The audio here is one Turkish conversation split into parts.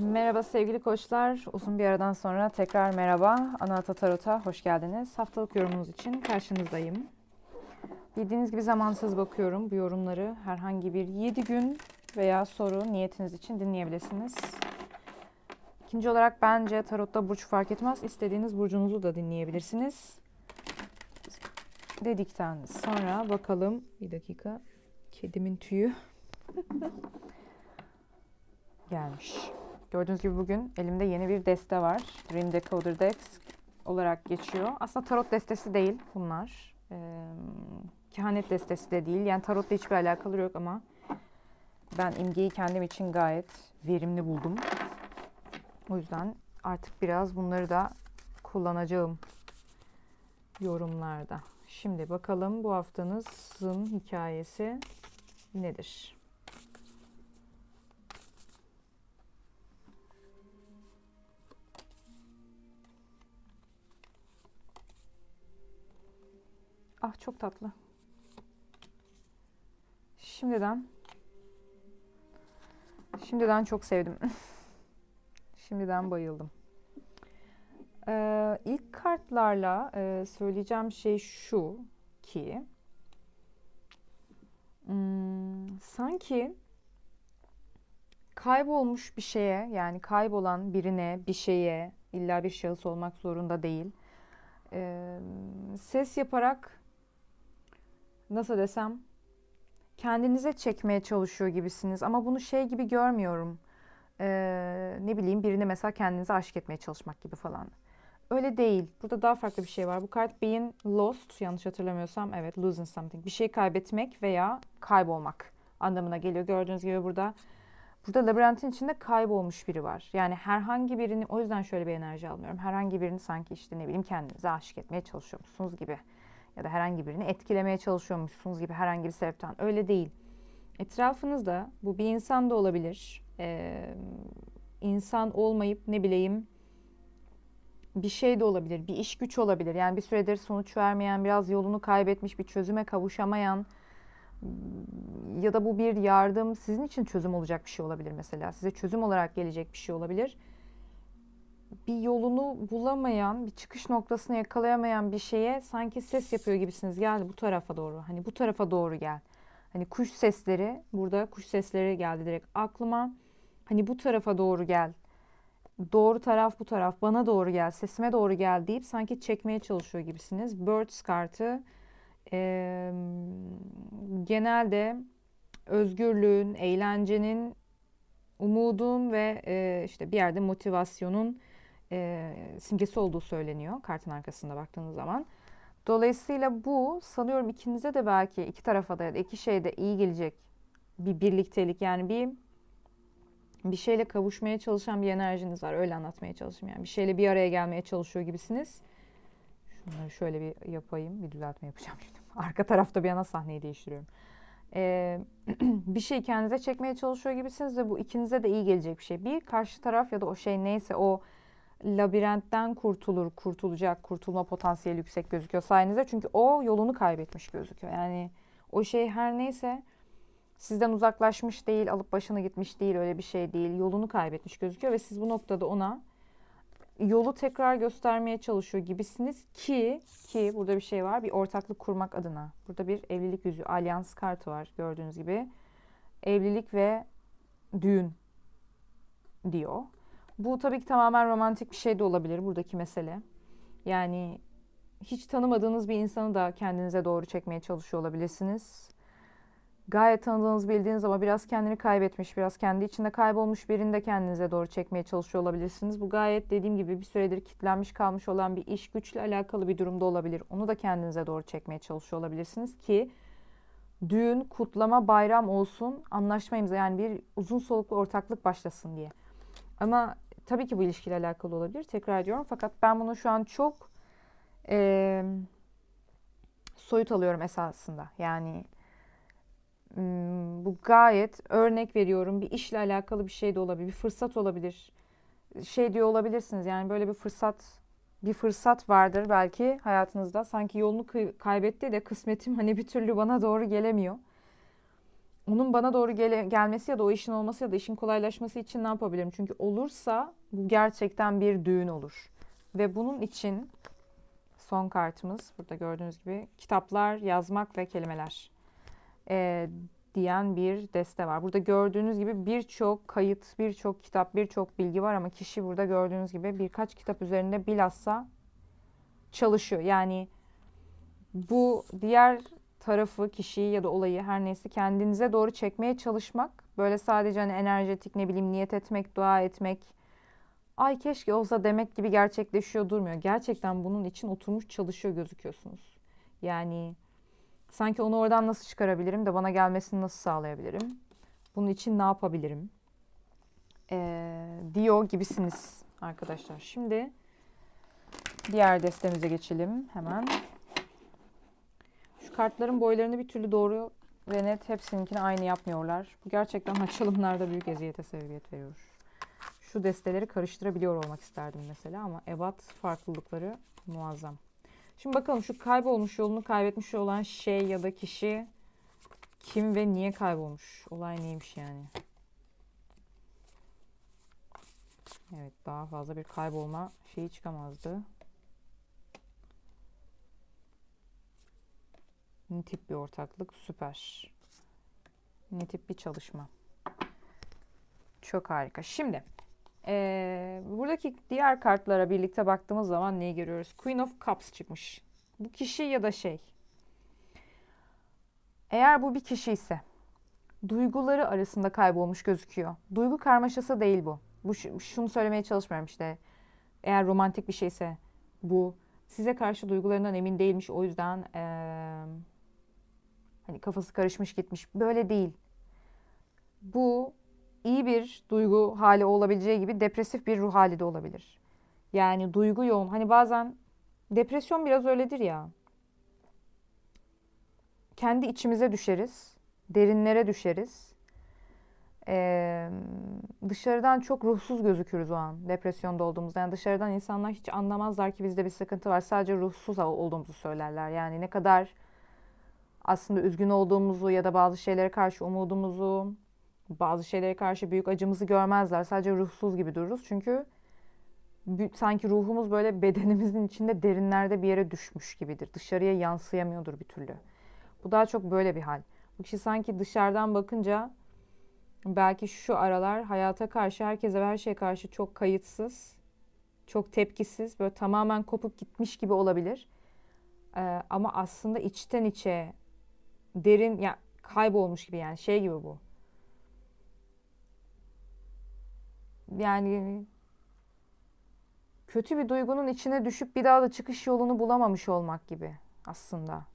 Merhaba sevgili koçlar. Uzun bir aradan sonra tekrar merhaba. Anahata Tarot'a hoş geldiniz. Haftalık yorumunuz için karşınızdayım. Bildiğiniz gibi zamansız bakıyorum. Bu yorumları herhangi bir 7 gün veya soru niyetiniz için dinleyebilirsiniz. İkinci olarak bence Tarot'ta burç fark etmez. İstediğiniz burcunuzu da dinleyebilirsiniz. Dedikten sonra bakalım. Bir dakika. Kedimin tüyü gelmiş. Gördüğünüz gibi bugün elimde yeni bir deste var. Dream Decoder Decks olarak geçiyor. Aslında tarot destesi değil bunlar. Ee, kehanet destesi de değil. Yani tarotla hiçbir alakalı yok ama ben imgeyi kendim için gayet verimli buldum. O yüzden artık biraz bunları da kullanacağım yorumlarda. Şimdi bakalım bu haftanızın hikayesi nedir? Ah çok tatlı. Şimdiden şimdiden çok sevdim. şimdiden bayıldım. Ee, ilk kartlarla e, söyleyeceğim şey şu ki hmm, sanki kaybolmuş bir şeye yani kaybolan birine bir şeye illa bir şahıs olmak zorunda değil e, ses yaparak nasıl desem kendinize çekmeye çalışıyor gibisiniz ama bunu şey gibi görmüyorum. Ee, ne bileyim birini mesela kendinize aşık etmeye çalışmak gibi falan. Öyle değil. Burada daha farklı bir şey var. Bu kart being lost yanlış hatırlamıyorsam evet losing something. Bir şey kaybetmek veya kaybolmak anlamına geliyor. Gördüğünüz gibi burada burada labirentin içinde kaybolmuş biri var. Yani herhangi birini o yüzden şöyle bir enerji almıyorum. Herhangi birini sanki işte ne bileyim kendinize aşık etmeye çalışıyormuşsunuz gibi ya da herhangi birini etkilemeye çalışıyormuşsunuz gibi herhangi bir sebepten. Öyle değil. Etrafınızda bu bir insan da olabilir. Ee, insan olmayıp ne bileyim bir şey de olabilir. Bir iş güç olabilir. Yani bir süredir sonuç vermeyen, biraz yolunu kaybetmiş, bir çözüme kavuşamayan ya da bu bir yardım sizin için çözüm olacak bir şey olabilir mesela. Size çözüm olarak gelecek bir şey olabilir bir yolunu bulamayan, bir çıkış noktasını yakalayamayan bir şeye sanki ses yapıyor gibisiniz. Gel bu tarafa doğru. Hani bu tarafa doğru gel. Hani kuş sesleri, burada kuş sesleri geldi direkt aklıma. Hani bu tarafa doğru gel. Doğru taraf bu taraf. Bana doğru gel. Sesime doğru gel deyip sanki çekmeye çalışıyor gibisiniz. Birds kartı e, genelde özgürlüğün, eğlencenin, umudun ve e, işte bir yerde motivasyonun e, simgesi olduğu söyleniyor kartın arkasında baktığınız zaman. Dolayısıyla bu sanıyorum ikinize de belki iki tarafa da ya da iki şeyde iyi gelecek bir birliktelik yani bir bir şeyle kavuşmaya çalışan bir enerjiniz var. Öyle anlatmaya çalışayım yani. Bir şeyle bir araya gelmeye çalışıyor gibisiniz. Şunları şöyle bir yapayım. Bir düzeltme yapacağım şimdi. Arka tarafta bir yana sahneyi değiştiriyorum. Ee, bir şey kendinize çekmeye çalışıyor gibisiniz ve bu ikinize de iyi gelecek bir şey. Bir karşı taraf ya da o şey neyse o labirentten kurtulur, kurtulacak, kurtulma potansiyeli yüksek gözüküyor sayenizde. Çünkü o yolunu kaybetmiş gözüküyor. Yani o şey her neyse sizden uzaklaşmış değil, alıp başına gitmiş değil, öyle bir şey değil. Yolunu kaybetmiş gözüküyor ve siz bu noktada ona yolu tekrar göstermeye çalışıyor gibisiniz ki ki burada bir şey var. Bir ortaklık kurmak adına. Burada bir evlilik yüzüğü, alyans kartı var gördüğünüz gibi. Evlilik ve düğün diyor. Bu tabii ki tamamen romantik bir şey de olabilir buradaki mesele. Yani hiç tanımadığınız bir insanı da kendinize doğru çekmeye çalışıyor olabilirsiniz. Gayet tanıdığınız, bildiğiniz ama biraz kendini kaybetmiş, biraz kendi içinde kaybolmuş birini de kendinize doğru çekmeye çalışıyor olabilirsiniz. Bu gayet dediğim gibi bir süredir kitlenmiş kalmış olan bir iş güçle alakalı bir durumda olabilir. Onu da kendinize doğru çekmeye çalışıyor olabilirsiniz ki düğün, kutlama, bayram olsun, anlaşma imza yani bir uzun soluklu ortaklık başlasın diye. Ama tabii ki bu ilişkiyle alakalı olabilir. Tekrar ediyorum. Fakat ben bunu şu an çok e, soyut alıyorum esasında. Yani bu gayet örnek veriyorum bir işle alakalı bir şey de olabilir. Bir fırsat olabilir. Şey diyor olabilirsiniz yani böyle bir fırsat bir fırsat vardır belki hayatınızda. Sanki yolunu kaybetti de kısmetim hani bir türlü bana doğru gelemiyor. Onun bana doğru gele- gelmesi ya da o işin olması ya da işin kolaylaşması için ne yapabilirim? Çünkü olursa bu gerçekten bir düğün olur. Ve bunun için son kartımız burada gördüğünüz gibi kitaplar, yazmak ve kelimeler ee, diyen bir deste var. Burada gördüğünüz gibi birçok kayıt, birçok kitap, birçok bilgi var ama kişi burada gördüğünüz gibi birkaç kitap üzerinde bilhassa çalışıyor. Yani bu diğer tarafı, kişiyi ya da olayı her neyse kendinize doğru çekmeye çalışmak. Böyle sadece hani enerjetik ne bileyim niyet etmek, dua etmek, ay keşke olsa demek gibi gerçekleşiyor durmuyor. Gerçekten bunun için oturmuş çalışıyor gözüküyorsunuz. Yani sanki onu oradan nasıl çıkarabilirim de bana gelmesini nasıl sağlayabilirim? Bunun için ne yapabilirim? Ee, diyor gibisiniz arkadaşlar. Şimdi diğer destemize geçelim hemen. Kartların boylarını bir türlü doğru ve net hepsininkini aynı yapmıyorlar. Bu gerçekten açılımlarda büyük eziyete sebebiyet veriyor. Şu desteleri karıştırabiliyor olmak isterdim mesela ama ebat farklılıkları muazzam. Şimdi bakalım şu kaybolmuş yolunu kaybetmiş olan şey ya da kişi kim ve niye kaybolmuş? Olay neymiş yani? Evet daha fazla bir kaybolma şeyi çıkamazdı. Ne tip bir ortaklık? Süper. Ne tip bir çalışma? Çok harika. Şimdi ee, buradaki diğer kartlara birlikte baktığımız zaman neyi görüyoruz? Queen of Cups çıkmış. Bu kişi ya da şey. Eğer bu bir kişi ise duyguları arasında kaybolmuş gözüküyor. Duygu karmaşası değil bu. Bu şunu söylemeye çalışmıyorum işte. Eğer romantik bir şeyse bu size karşı duygularından emin değilmiş o yüzden ee, hani kafası karışmış gitmiş. Böyle değil. Bu iyi bir duygu hali olabileceği gibi depresif bir ruh hali de olabilir. Yani duygu yoğun. Hani bazen depresyon biraz öyledir ya. Kendi içimize düşeriz. Derinlere düşeriz. Ee, dışarıdan çok ruhsuz gözükürüz o an depresyonda olduğumuzda. Yani dışarıdan insanlar hiç anlamazlar ki bizde bir sıkıntı var. Sadece ruhsuz olduğumuzu söylerler. Yani ne kadar aslında üzgün olduğumuzu ya da bazı şeylere karşı umudumuzu, bazı şeylere karşı büyük acımızı görmezler. Sadece ruhsuz gibi dururuz. Çünkü sanki ruhumuz böyle bedenimizin içinde derinlerde bir yere düşmüş gibidir. Dışarıya yansıyamıyordur bir türlü. Bu daha çok böyle bir hal. Bu kişi sanki dışarıdan bakınca belki şu aralar hayata karşı, herkese ve her şeye karşı çok kayıtsız, çok tepkisiz, böyle tamamen kopup gitmiş gibi olabilir. Ee, ama aslında içten içe derin, ya kaybolmuş gibi yani şey gibi bu. yani kötü bir duygunun içine düşüp bir daha da çıkış yolunu bulamamış olmak gibi aslında.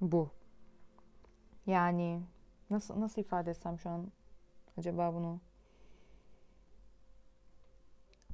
Bu. Yani nasıl nasıl ifade etsem şu an acaba bunu?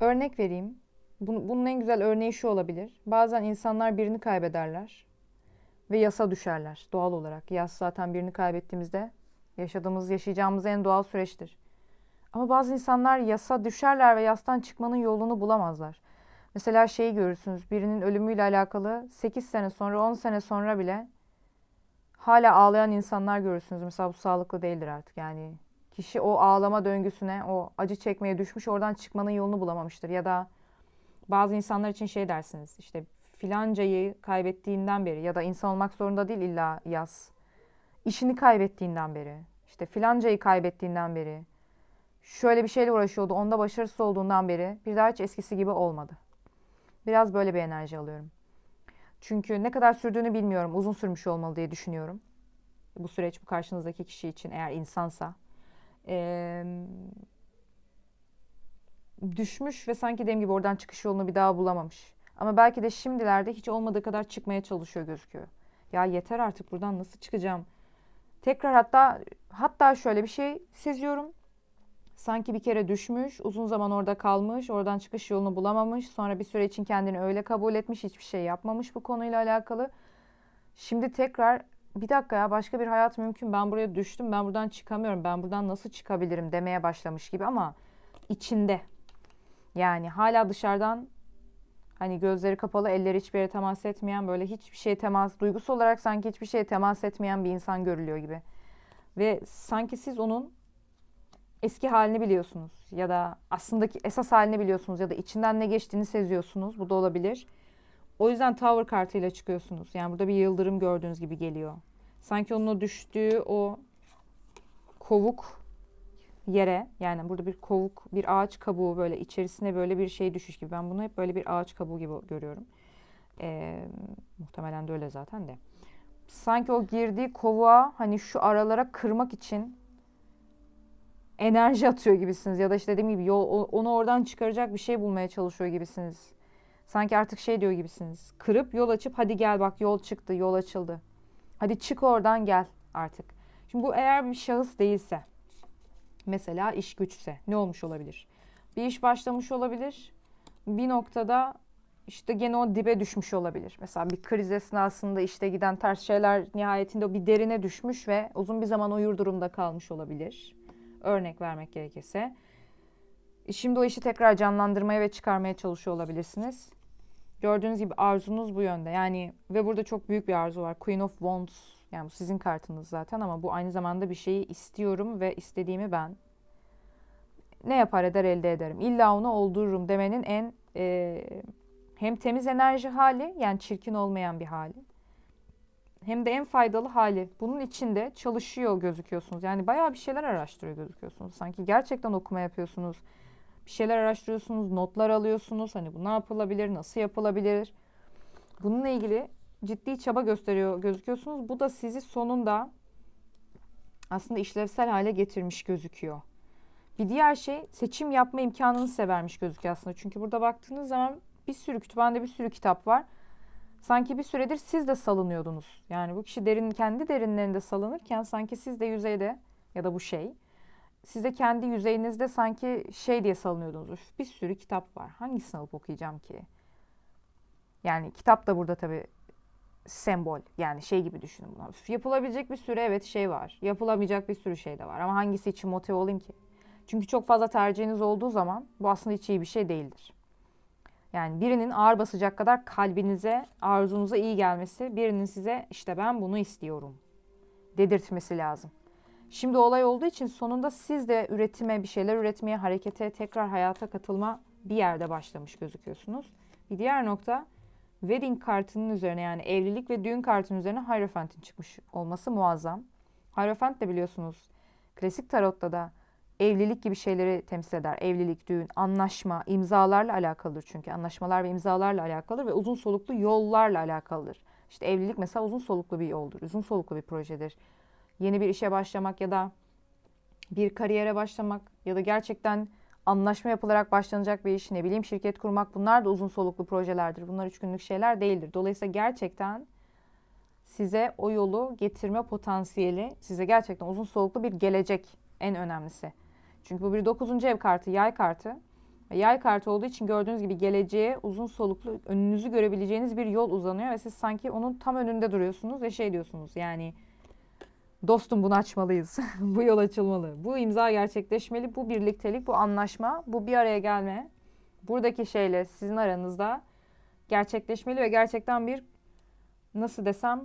Örnek vereyim. Bunun en güzel örneği şu olabilir. Bazen insanlar birini kaybederler ve yasa düşerler doğal olarak. Yas zaten birini kaybettiğimizde yaşadığımız, yaşayacağımız en doğal süreçtir. Ama bazı insanlar yasa düşerler ve yastan çıkmanın yolunu bulamazlar. Mesela şeyi görürsünüz birinin ölümüyle alakalı 8 sene sonra 10 sene sonra bile hala ağlayan insanlar görürsünüz. Mesela bu sağlıklı değildir artık yani. Kişi o ağlama döngüsüne, o acı çekmeye düşmüş oradan çıkmanın yolunu bulamamıştır. Ya da bazı insanlar için şey dersiniz işte filancayı kaybettiğinden beri ya da insan olmak zorunda değil illa yaz. İşini kaybettiğinden beri, işte filancayı kaybettiğinden beri, şöyle bir şeyle uğraşıyordu, onda başarısız olduğundan beri bir daha hiç eskisi gibi olmadı. Biraz böyle bir enerji alıyorum. Çünkü ne kadar sürdüğünü bilmiyorum. Uzun sürmüş olmalı diye düşünüyorum. Bu süreç bu karşınızdaki kişi için eğer insansa. Ee, düşmüş ve sanki dediğim gibi oradan çıkış yolunu bir daha bulamamış. Ama belki de şimdilerde hiç olmadığı kadar çıkmaya çalışıyor gözüküyor. Ya yeter artık buradan nasıl çıkacağım? Tekrar hatta hatta şöyle bir şey seziyorum. Sanki bir kere düşmüş, uzun zaman orada kalmış, oradan çıkış yolunu bulamamış. Sonra bir süre için kendini öyle kabul etmiş, hiçbir şey yapmamış bu konuyla alakalı. Şimdi tekrar bir dakika ya başka bir hayat mümkün. Ben buraya düştüm, ben buradan çıkamıyorum. Ben buradan nasıl çıkabilirim demeye başlamış gibi ama içinde. Yani hala dışarıdan Hani gözleri kapalı, elleri hiçbir yere temas etmeyen, böyle hiçbir şeye temas, duygusal olarak sanki hiçbir şeye temas etmeyen bir insan görülüyor gibi. Ve sanki siz onun eski halini biliyorsunuz ya da aslındaki esas halini biliyorsunuz ya da içinden ne geçtiğini seziyorsunuz. Bu da olabilir. O yüzden Tower kartıyla çıkıyorsunuz. Yani burada bir yıldırım gördüğünüz gibi geliyor. Sanki onun o düştüğü o kovuk yere yani burada bir kovuk bir ağaç kabuğu böyle içerisine böyle bir şey düşüş gibi. Ben bunu hep böyle bir ağaç kabuğu gibi görüyorum. Ee, muhtemelen de öyle zaten de. Sanki o girdiği kovuğa hani şu aralara kırmak için enerji atıyor gibisiniz. Ya da işte dediğim gibi yol, onu oradan çıkaracak bir şey bulmaya çalışıyor gibisiniz. Sanki artık şey diyor gibisiniz. Kırıp yol açıp hadi gel bak yol çıktı, yol açıldı. Hadi çık oradan gel artık. Şimdi bu eğer bir şahıs değilse, mesela iş güçse ne olmuş olabilir? Bir iş başlamış olabilir. Bir noktada işte gene o dibe düşmüş olabilir. Mesela bir kriz esnasında işte giden ters şeyler nihayetinde bir derine düşmüş ve uzun bir zaman uyur durumda kalmış olabilir. Örnek vermek gerekirse. Şimdi o işi tekrar canlandırmaya ve çıkarmaya çalışıyor olabilirsiniz. Gördüğünüz gibi arzunuz bu yönde. Yani ve burada çok büyük bir arzu var. Queen of Wands. Yani bu sizin kartınız zaten ama bu aynı zamanda bir şeyi istiyorum ve istediğimi ben ne yapar eder elde ederim. İlla onu oldururum demenin en e, hem temiz enerji hali yani çirkin olmayan bir hali. Hem de en faydalı hali. Bunun içinde çalışıyor gözüküyorsunuz. Yani bayağı bir şeyler araştırıyor gözüküyorsunuz. Sanki gerçekten okuma yapıyorsunuz bir şeyler araştırıyorsunuz, notlar alıyorsunuz. Hani bu ne yapılabilir, nasıl yapılabilir? Bununla ilgili ciddi çaba gösteriyor gözüküyorsunuz. Bu da sizi sonunda aslında işlevsel hale getirmiş gözüküyor. Bir diğer şey seçim yapma imkanını size vermiş gözüküyor aslında. Çünkü burada baktığınız zaman bir sürü kütüphanede bir sürü kitap var. Sanki bir süredir siz de salınıyordunuz. Yani bu kişi derin kendi derinlerinde salınırken sanki siz de yüzeyde ya da bu şey size kendi yüzeyinizde sanki şey diye salınıyordunuz. Bir sürü kitap var. Hangisini alıp okuyacağım ki? Yani kitap da burada tabii sembol. Yani şey gibi düşünün bunu. Yapılabilecek bir sürü evet şey var. Yapılamayacak bir sürü şey de var. Ama hangisi için motive olayım ki? Çünkü çok fazla tercihiniz olduğu zaman bu aslında hiç iyi bir şey değildir. Yani birinin ağır basacak kadar kalbinize, arzunuza iyi gelmesi, birinin size işte ben bunu istiyorum dedirtmesi lazım. Şimdi olay olduğu için sonunda siz de üretime, bir şeyler üretmeye, harekete, tekrar hayata katılma bir yerde başlamış gözüküyorsunuz. Bir diğer nokta wedding kartının üzerine yani evlilik ve düğün kartının üzerine Hierophant'in çıkmış olması muazzam. Hierophant de biliyorsunuz klasik tarotta da evlilik gibi şeyleri temsil eder. Evlilik, düğün, anlaşma, imzalarla alakalıdır çünkü. Anlaşmalar ve imzalarla alakalıdır ve uzun soluklu yollarla alakalıdır. İşte evlilik mesela uzun soluklu bir yoldur, uzun soluklu bir projedir yeni bir işe başlamak ya da bir kariyere başlamak ya da gerçekten anlaşma yapılarak başlanacak bir iş, ne bileyim şirket kurmak bunlar da uzun soluklu projelerdir. Bunlar üç günlük şeyler değildir. Dolayısıyla gerçekten size o yolu getirme potansiyeli, size gerçekten uzun soluklu bir gelecek en önemlisi. Çünkü bu bir dokuzuncu ev kartı, yay kartı. Yay kartı olduğu için gördüğünüz gibi geleceğe uzun soluklu önünüzü görebileceğiniz bir yol uzanıyor ve siz sanki onun tam önünde duruyorsunuz ve şey diyorsunuz yani Dostum bunu açmalıyız. bu yol açılmalı. Bu imza gerçekleşmeli. Bu birliktelik, bu anlaşma, bu bir araya gelme. Buradaki şeyle sizin aranızda gerçekleşmeli ve gerçekten bir nasıl desem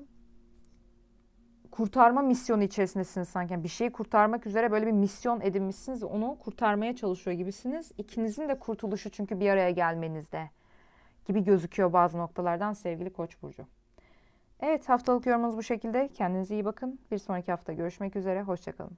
kurtarma misyonu içerisindesiniz sanki. bir şeyi kurtarmak üzere böyle bir misyon edinmişsiniz onu kurtarmaya çalışıyor gibisiniz. İkinizin de kurtuluşu çünkü bir araya gelmenizde gibi gözüküyor bazı noktalardan sevgili Koç burcu. Evet haftalık yorumunuz bu şekilde. Kendinize iyi bakın. Bir sonraki hafta görüşmek üzere. Hoşçakalın.